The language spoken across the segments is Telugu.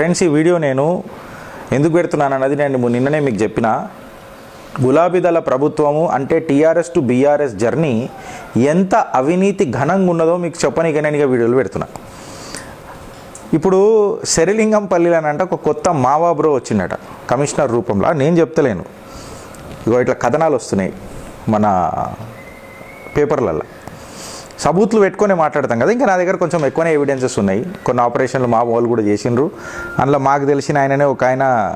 ఫ్రెండ్స్ ఈ వీడియో నేను ఎందుకు పెడుతున్నాను అన్నది నేను నిన్ననే మీకు చెప్పిన. గులాబీ దళ ప్రభుత్వము అంటే టీఆర్ఎస్ టు బీఆర్ఎస్ జర్నీ ఎంత అవినీతి ఘనంగా ఉన్నదో మీకు చెప్పనీకి నేను ఇక వీడియోలు పెడుతున్నా. ఇప్పుడు శరిలింగంపల్లిలో అంటే ఒక కొత్త మావా బ్రో వచ్చిందట కమిషనర్ రూపంలో. నేను చెప్తలేను. ఇగో ఇట్లా కథనాలు వస్తున్నాయి మన పేపర్లలో సబూత్లు పెట్టుకొని మాట్లాడతాం కదా. ఇంకా నా దగ్గర కొంచెం ఎక్కువనే ఎవిడెన్సెస్ ఉన్నాయి. కొన్ని ఆపరేషన్లు మా వాళ్ళు కూడా చేసిండ్రు. అందులో మాకు తెలిసిన ఆయననే ఒక ఆయన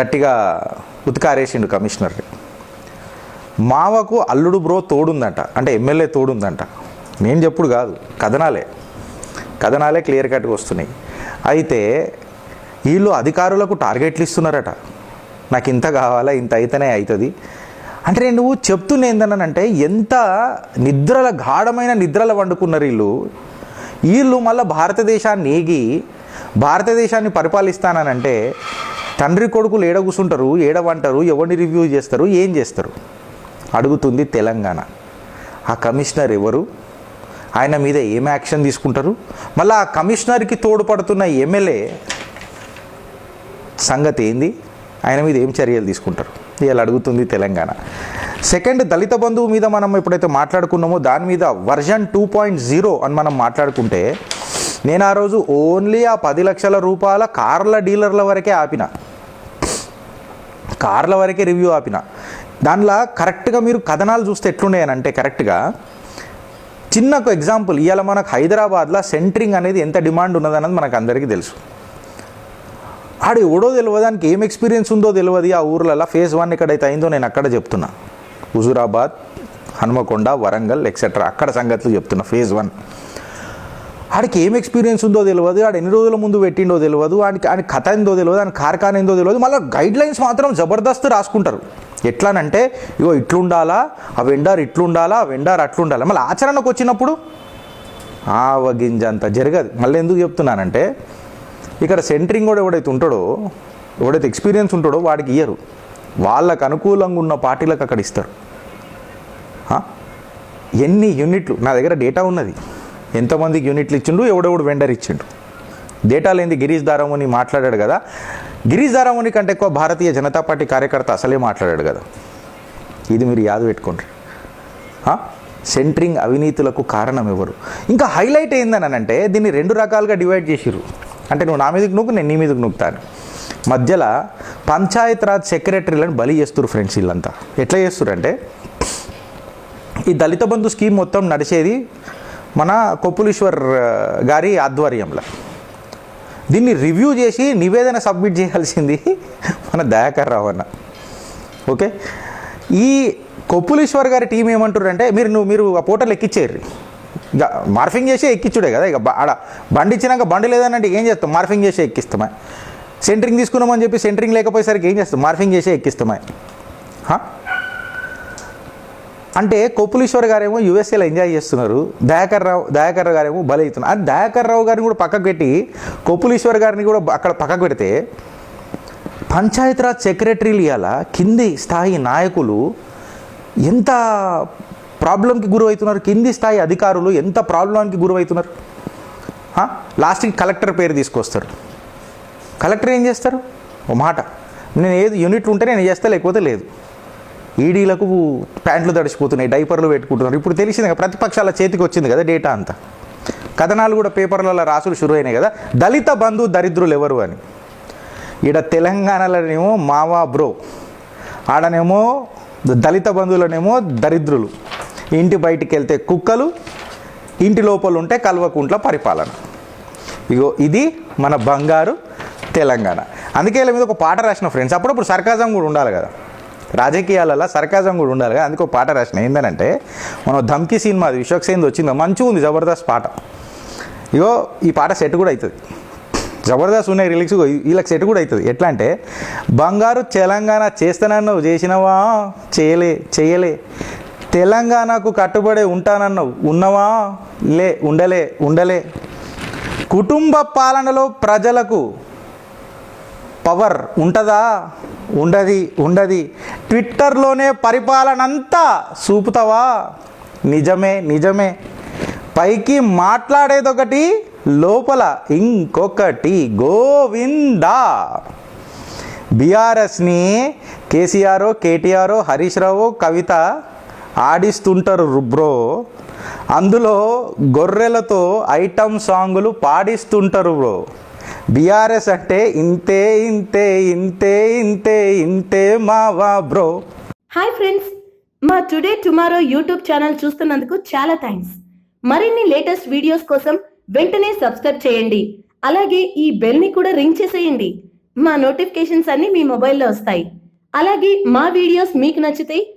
గట్టిగా ఉతికారేసిండు కమిషనర్ మావకు అల్లుడు బ్రో తోడుందంట. అంటే ఎమ్మెల్యే తోడుందంట. నేను చెప్పుడు కాదు. కథనాలే. కథనాలే క్లియర్ కట్గా వస్తున్నాయి. అయితే వీళ్ళు అధికారులకు టార్గెట్లు ఇస్తున్నారట. నాకు ఇంత కావాలా? ఇంత అయితేనే అవుతుంది. అంటే నేను నువ్వు చెప్తున్న ఏందనంటే ఎంత నిద్రల గాఢమైన నిద్రల వండుకున్నారు వీళ్ళు. వీళ్ళు మళ్ళీ భారతదేశాన్ని ఏగి భారతదేశాన్ని పరిపాలిస్తానంటే తండ్రి కొడుకులు ఏడ కూర్చుంటారు ఏడ ఎవరిని రివ్యూ చేస్తారు ఏం చేస్తారు? అడుగుతుంది తెలంగాణ. ఆ కమిషనర్ ఎవరు? ఆయన మీద ఏం యాక్షన్ తీసుకుంటారు? మళ్ళీ ఆ కమిషనర్కి తోడ్పడుతున్న ఎమ్మెల్యే సంగతి ఏంది? ఆయన మీద ఏం చర్యలు తీసుకుంటారు? ఇవాళ అడుగుతుంది తెలంగాణ. సెకండ్ దళిత బంధువు మీద మనం ఎప్పుడైతే మాట్లాడుకున్నామో దాని మీద వర్జన్ టూ పాయింట్ జీరో అని మనం మాట్లాడుకుంటే నేను ఆ రోజు ఓన్లీ ఆ పది లక్షల రూపాయల కార్ల డీలర్ల వరకే ఆపిన. కార్ల వరకే రివ్యూ ఆపిన. దానిలో కరెక్ట్గా మీరు కథనాలు చూస్తే ఎట్లున్నాయనంటే కరెక్ట్గా చిన్న ఎగ్జాంపుల్ ఇవాళ మనకు హైదరాబాద్లో సెంట్రింగ్ అనేది ఎంత డిమాండ్ ఉన్నదన్నది మనకు అందరికీ తెలుసు. ఆడు ఎవడో తెలియదు దానికి ఏం ఎక్స్పీరియన్స్ ఉందో తెలియదు ఆ ఊర్లలో. ఫేజ్ వన్ ఎక్కడైతే అయిందో నేను అక్కడ చెప్తున్నా. హుజురాబాద్ హనుమకొండ వరంగల్ ఎక్సెట్రా అక్కడ సంగతులు చెప్తున్నా ఫేజ్ వన్ ఆడికి ఏం ఎక్స్పీరియన్స్ ఉందో తెలియదు ఆడు ఎన్ని రోజుల ముందు పెట్టిండో తెలియదు ఆడికి ఆయన కథ ఏందో తెలియదు ఆయన కార్ఖాన ఏందో తెలియదు మళ్ళీ గైడ్ లైన్స్ మాత్రం జబర్దస్త్ రాసుకుంటారు. ఎట్లానంటే ఇగో ఇట్లుండాలా ఆ వెండార్ ఇట్లుండాలా ఆ వెండార్ అట్లుండాలా. మళ్ళీ ఆచరణకు వచ్చినప్పుడు ఆవగింజ అంత జరగదు. మళ్ళీ ఎందుకు చెప్తున్నానంటే ఇక్కడ సెంటరింగ్ కూడా ఎవడైతే ఉంటాడో ఎవడైతే ఎక్స్పీరియన్స్ ఉంటాడో వాడికి ఇయ్యరు. వాళ్ళకు అనుకూలంగా ఉన్న పార్టీలకు అక్కడ ఇస్తారు. ఎన్ని యూనిట్లు? నా దగ్గర డేటా ఉన్నది. ఎంతమందికి యూనిట్లు ఇచ్చిండు ఎవడెవడు వెండర్ ఇచ్చిండు డేటా లేని గిరీష్ దారాముని మాట్లాడాడు కదా. గిరీష్ దారాముని కంటే ఎక్కువ భారతీయ జనతా పార్టీ కార్యకర్త అసలే మాట్లాడాడు కదా. ఇది మీరు యాద పెట్టుకోండి. సెంట్రింగ్ అవినీతులకు కారణం ఎవరు? ఇంకా హైలైట్ ఏందని అంటే దీన్ని రెండు రకాలుగా డివైడ్ చేసిర్రు. అంటే నువ్వు నా మీదకి నూకు నేను నీ మీదకి నూకుతాను. మధ్యలో పంచాయత్ రాజ్ సెక్రటరీలను బలి చేస్తారు ఫ్రెండ్స్ వీళ్ళంతా. ఎట్లా చేస్తారంటే ఈ దళిత బంధు స్కీమ్ మొత్తం నడిచేది మన కొప్పులీశ్వర్ గారి ఆధ్వర్యంలో. దీన్ని రివ్యూ చేసి నివేదన సబ్మిట్ చేయాల్సింది మన దయాకర్ రావు అన్న. ఓకే? ఈ కొప్పులీశ్వర్ గారి టీం ఏమంటారు అంటే మీరు నువ్వు మీరు ఆ పోటలు ఎక్కిచ్చేయండి ఇక మార్ఫింగ్ చేసి ఎక్కించుడే కదా ఇక ఆడ బండి ఇచ్చినాక బండి లేదనంటే ఏం చేస్తాం? మార్ఫింగ్ చేసి ఎక్కిస్తామా. సెంటరింగ్ తీసుకున్నామని చెప్పి సెంటరింగ్ లేకపోయేసరికి ఏం చేస్తాం? మార్ఫింగ్ చేసి ఎక్కిస్తామా. అంటే కొప్పులీశ్వర్ గారేమో యూఎస్ఏలో ఎంజాయ్ చేస్తున్నారు. దయాకర్ రావు దయాకర్ రావు గారేమో బలవుతున్నారు అది దయాకర్ రావు గారిని కూడా పక్కకు పెట్టి కొప్పులీశ్వర్ గారిని కూడా అక్కడ పక్కకు పెడితే పంచాయతీరాజ్ సెక్రటరీలు ఇవాళ కింది స్థాయి నాయకులు ఎంత ప్రాబ్లంకి గురవుతున్నారు. కింది స్థాయి అధికారులు ఎంత ప్రాబ్లంకి గురవుతున్నారు? లాస్ట్కి కలెక్టర్ పేరు తీసుకొస్తారు. కలెక్టర్ ఏం చేస్తారు? ఓ మాట. నేను ఏది యూనిట్ ఉంటే నేను చేస్తా లేకపోతే లేదు. ఈడీలకు ప్యాంట్లు తడిసిపోతున్నాయి డైపర్లు పెట్టుకుంటున్నారు. ఇప్పుడు తెలిసింది కదా ప్రతిపక్షాల చేతికి వచ్చింది కదా డేటా అంతా. కథనాలు కూడా పేపర్లలో రాసులు షురు అయినాయి కదా. దళిత బంధు దరిద్రులు ఎవరు అని. ఈడ తెలంగాణలోనేమో మావా బ్రో. ఆడనేమో దళిత బంధువులనేమో దరిద్రులు. ఇంటి బయటికి వెళ్తే కుక్కలు ఇంటి లోపల ఉంటే కల్వకుంట్ల పరిపాలన. ఇగో ఇది మన బంగారు తెలంగాణ. అందుకే వీళ్ళ మీద ఒక పాట రాసిన ఫ్రెండ్స్ అప్పుడప్పుడు సర్కాజం కూడా ఉండాలి కదా. రాజకీయాలలో సర్కాజం కూడా ఉండాలి కదా అందుకే ఒక పాట రాసిన. ఏంటంటే మనం ధమ్కి సినిమా అది విశ్వక్ సేన్ వచ్చిందో మంచిగా ఉంది జబర్దస్త్ పాట. ఇగో ఈ పాట సెట్ కూడా అవుతుంది. జబర్దస్త్ ఉన్నాయి రిలీక్స్ వీళ్ళకి సెట్ కూడా అవుతుంది. ఎట్లా అంటే బంగారు తెలంగాణ చేస్తానన్నావు చేసినవా? చేయలే చేయలే. తెలంగాణకు కట్టుబడి ఉంటానన్నావు. ఉన్నవా? లే ఉండలే ఉండలే. కుటుంబ పాలనలో ప్రజలకు పవర్ ఉంటుందా? ఉండది ఉండది. ట్విట్టర్లోనే పరిపాలన అంతా చూపుతావా? నిజమే నిజమే. పైకి మాట్లాడేదొకటి లోపల ఇంకొకటి గోవిందా. బీఆర్ఎస్ని కేసీఆర్ కేటీఆర్ హరీష్ రావు కవిత ఆడిస్తుంటారు బ్రో. అందులో గొర్రెలతో ఐటమ్ సాంగులు పాడిస్తుంటారు బ్రో. బీఆర్ఎస్ అంటే ఇంతే ఇంతే ఇంతే ఇంతే ఇంతే మావా బ్రో. Hi friends. మా టుడే టుమారో యూట్యూబ్ ఛానల్ చూస్తున్నందుకు చాలా థ్యాంక్స్ మరిన్ని లేటెస్ట్ వీడియోస్ కోసం వెంటనే సబ్స్క్రైబ్ చేయండి. అలాగే ఈ బెల్ని కూడా రింగ్ చేసేయండి. మా నోటిఫికేషన్స్ అన్నీ మీ మొబైల్లో వస్తాయి. అలాగే మా వీడియోస్ మీకు నచ్చితే